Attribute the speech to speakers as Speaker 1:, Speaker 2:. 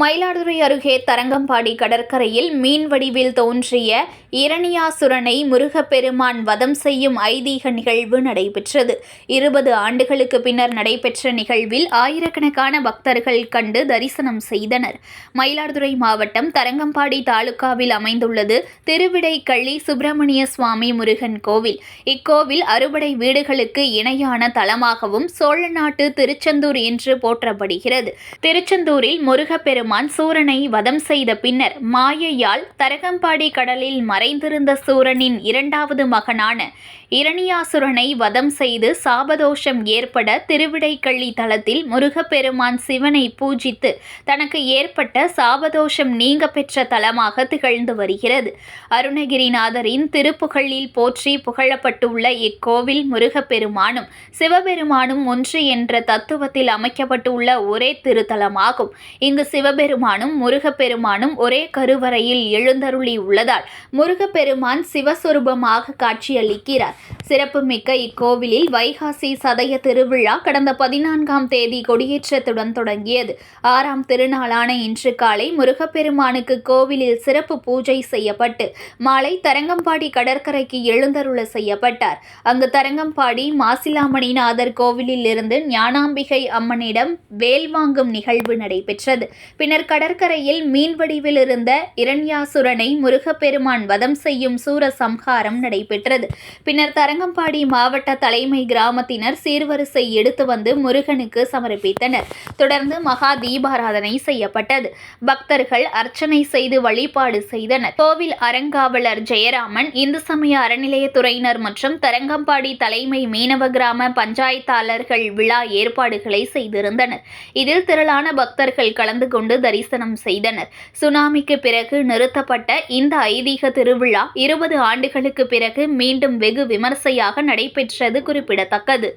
Speaker 1: மயிலாடுதுறை அருகே தரங்கம்பாடி கடற்கரையில் மீன் வடிவில் தோன்றிய இரணியாசுரனை முருகப்பெருமான் வதம் செய்யும் ஐதீக நிகழ்வு நடைபெற்றது. இருபது ஆண்டுகளுக்கு பின்னர் நடைபெற்ற நிகழ்வில் ஆயிரக்கணக்கான பக்தர்கள் கண்டு தரிசனம் செய்தனர். மயிலாடுதுறை மாவட்டம் தரங்கம்பாடி தாலுகாவில் அமைந்துள்ளது திருவிடைக்கள்ளி சுப்பிரமணிய சுவாமி முருகன் கோவில். இக்கோவில் அறுபடை வீடுகளுக்கு இணையான தலமாகவும் சோழநாட்டு திருச்செந்தூர் என்று போற்றப்படுகிறது. திருச்செந்தூரில் முருகப்பெருமான் சூரனை வதம் செய்த பின்னர் மாயையால் தரகம்பாடி கடலில் மறைந்திருந்த சூரனின் இரண்டாவது மகனான இரணியாசுரனை வதம் செய்து சாபதோஷம் ஏற்பட திருவிடைக்கள்ளி தலத்தில் முருகப்பெருமான் சிவனை பூஜித்து தனக்கு ஏற்பட்ட சாபதோஷம் நீங்க பெற்ற தலமாக திகழ்ந்து வருகிறது. அருணகிரிநாதரின் திருப்புகழில் போற்றி புகழப்பட்டுள்ள இக்கோவில் முருகப்பெருமானும் சிவபெருமானும் ஒன்று என்ற தத்துவத்தில் அமைக்கப்பட்டுள்ள ஒரே திருத்தலமாகும். இங்கு சிவபெருமானும் முருகப்பெருமானும் ஒரே கருவறையில் எழுந்தருளி உள்ளதால் முருகப்பெருமான் சிவஸ்வரூபமாக காட்சியளிக்கிறார். சிறப்புமிக்க இக்கோவிலில் வைகாசி சதய திருவிழா கடந்த பதினான்காம் தேதி கொடியேற்றத்துடன் தொடங்கியது. ஆறாம் திருநாளான இன்று காலை முருகப்பெருமானுக்கு கோவிலில் சிறப்பு பூஜை செய்யப்பட்டு மாலை தரங்கம்பாடி கடற்கரைக்கு எழுந்தருள செய்யப்பட்டார். அங்கு தரங்கம்பாடி மாசிலாமணிநாதர் கோவிலில் இருந்து ஞானாம்பிகை அம்மனிடம் வேல் வாங்கும் நிகழ்வு நடைபெற்றது. பின்னர் கடற்கரையில் மீன் வடிவில் இருந்த இரண்யாசுரனை முருகப்பெருமான் வதம் செய்யும் சூர சம்ஹாரம் நடைபெற்றது. பின்னர் தரங்கம்பாடி மாவட்ட தலைமை கிராமத்தினர் சீர்வரிசை எடுத்து வந்து முருகனுக்கு சமர்ப்பித்தனர். தொடர்ந்து மகா தீபாராதனை செய்யப்பட்டது. பக்தர்கள் அர்ச்சனை செய்து வழிபாடு செய்தனர். கோவில் அறங்காவலர் ஜெயராமன் இந்து சமய அறநிலையத்துறையினர் மற்றும் தரங்கம்பாடி தலைமை மீனவ கிராம பஞ்சாயத்தாளர்கள் விழா ஏற்பாடுகளை செய்திருந்தனர். இதில் திரளான பக்தர்கள் கலந்து கொண்டு தரிசனம் செய்தனர். சுனாமிக்கு பிறகு நிறுத்தப்பட்ட இந்த ஐதீக திருவிழா இருபது ஆண்டுகளுக்கு பிறகு மீண்டும் வெகு விமர்சையாக நடைபெற்றது குறிப்பிடத்தக்கது.